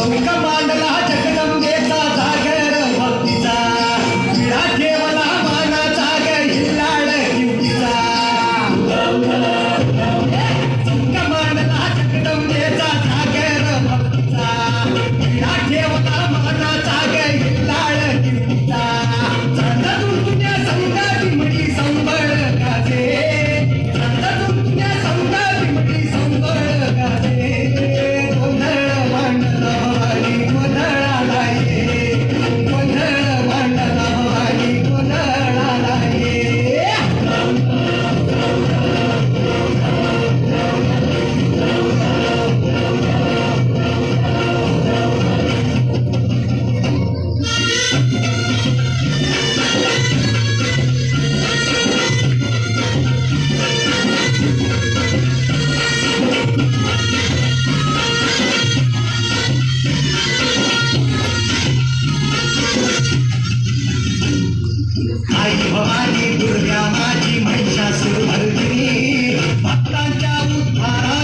Dominicano. आई भवानी दुर्गा माझी महिषासूर भरदिनी भक्तांच्या उद्धारा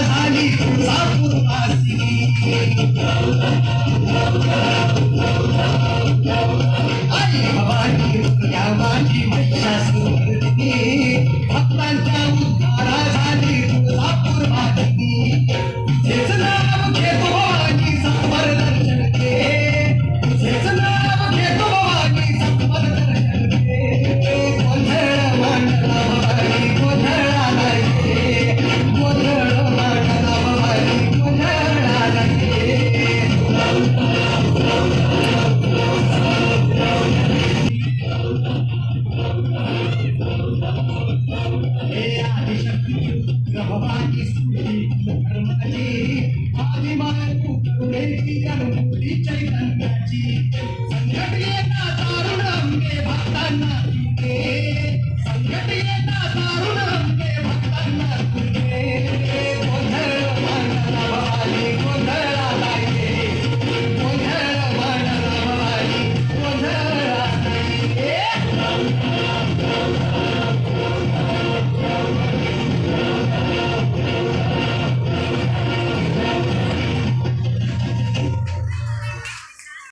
చైతన్య సంఘటన దారుణం భారత